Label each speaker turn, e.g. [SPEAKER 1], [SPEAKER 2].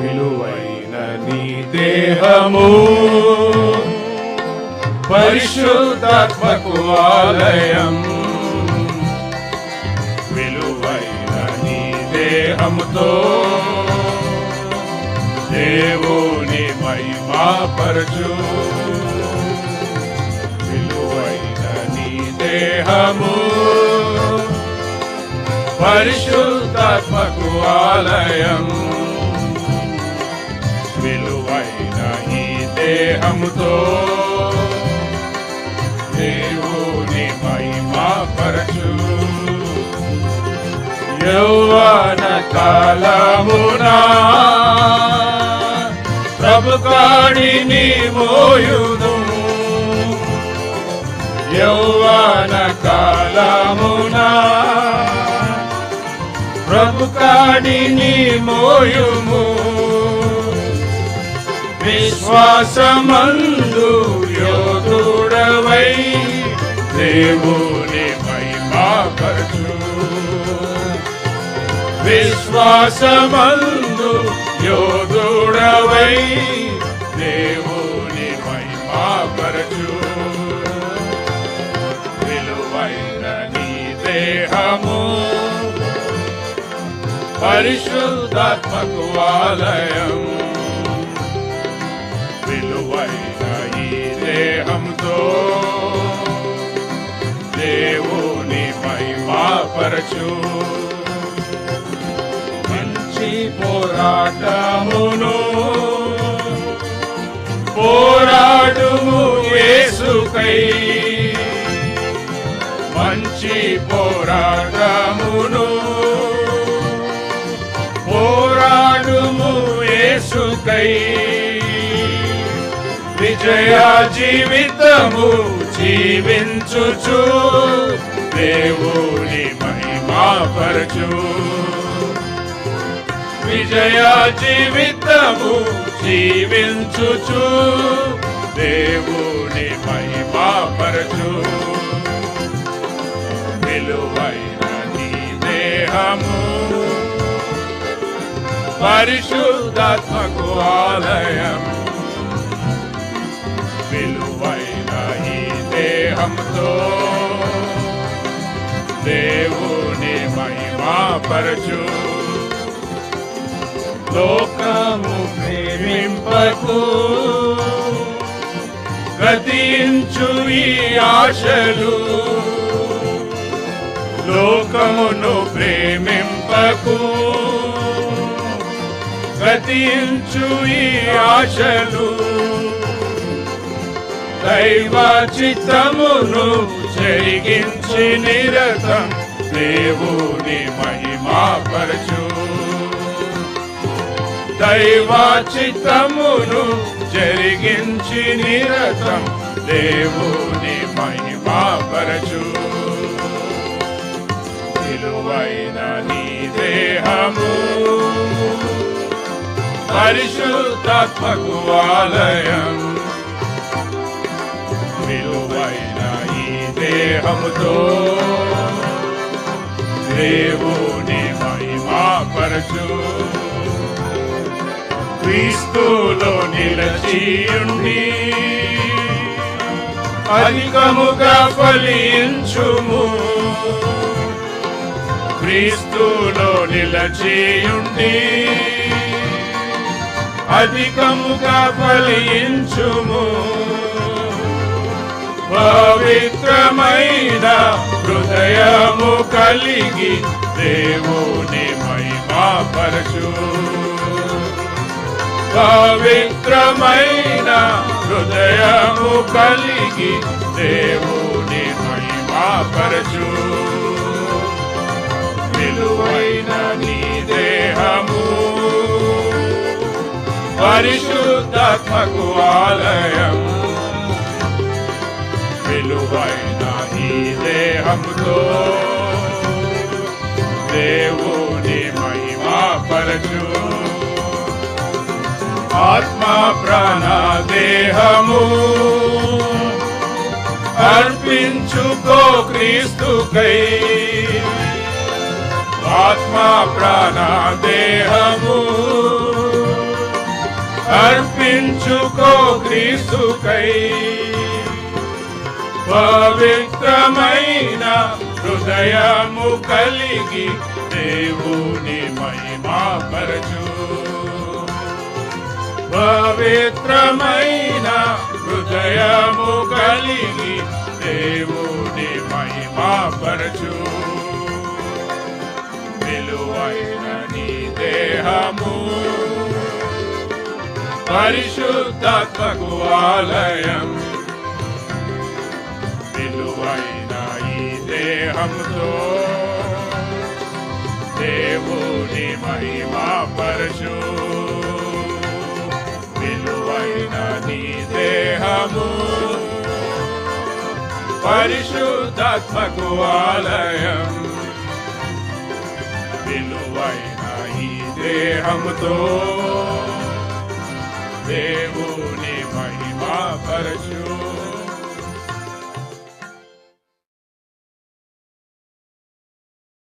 [SPEAKER 1] విలువైన నీ దేహము. పరిశుద్ధాత్మకు ఆలయం. విలువైన నీ దేహముతో దేవుని మహిమా పరచు విలువైన నీ దేహము. పరిశుద్ధాత్మకు ఆలయం. విలువైన ఈ దేహముతో దేవుని మహిమా పరచు. యౌవన కాలమునా ప్రభు కాడిని మోయుదు యౌవన కాలమునా ప్రభు కాడిని మోయుము విశ్వాసమందు యోధుడవై దేవుని మహిమా విశ్వాసమందు యోధుడవై దేవుని మహిమా విలువైన నీ దేహము పరిశుద్ధాత్మకు ఆలయము. దేవుని మహిమా పరచు మంచి పోరాటమును పోరాడుము యేసుకై. మంచి పోరాటమును పోరాడుము యేసుకై. జయ జీవితము జీవించుచు. దేవుని మహిమాపరచు విజయ జీవితము జీవించుచు. దేవుని మహిమాపరచు విలువైన నీ దేహము. పరిశుద్ధాత్మకు ఆలయము. మహిమా పరచు. లోకము ప్రేమింపకు. గతించు ఈ ఆశలు. లోకమును ప్రేమింపకు. గతించు ఈ ఆశలు. దైవ చిత్తమును జరిగించి నిరతం. దేవుని మహిమా పరచు. దైవ చిత్తమును జరిగించి నిరతం దేవుని మహిమా పరచు. విలువైన నీ దేహము పరిశుద్ధాత్మకు ఆలయం. విలువైన ఈ దేహముతో దేవుని మహిమా పరచు. క్రీస్తులో నిలచియుండి అధికముగా ఫలించుము. క్రీస్తులో నిలచియుండి అధికముగా ఫలించుము. పవిత్రమైన హృదయము కలిగి దేవుని మహిమా పరచు. పవిత్రమైన హృదయము కలిగి దేవుని మహిమా పరచు. విలువైన నీ దేహము పరిశుద్ధాత్మకు ఆలయం విలువైన స్నేహముతో దేవుని మహిమా పరచు. ఆత్మ ప్రాణ దేహము అర్పించుకో క్రీస్తుకై. ఆత్మ ప్రాణ దేహము అర్పించుకో క్రీస్తుకై. పవిత్రమైన హృదయము కలిగి దేవుని మహిమా పరచు. పవిత్రమైన హృదయము కలిగి దేవుని మహిమా పరచు. విలువైన నీ దేహము పరిశుద్ధ ఆలయం. విలువైన ఈ దేహంతో దేవుని మహిమా పరచు. విలువైన నీ దేహము పరిశుద్ధాత్మకు ఆలయం. విలువైన ఈ దేహముతో దేవుని మహిమా పరచు.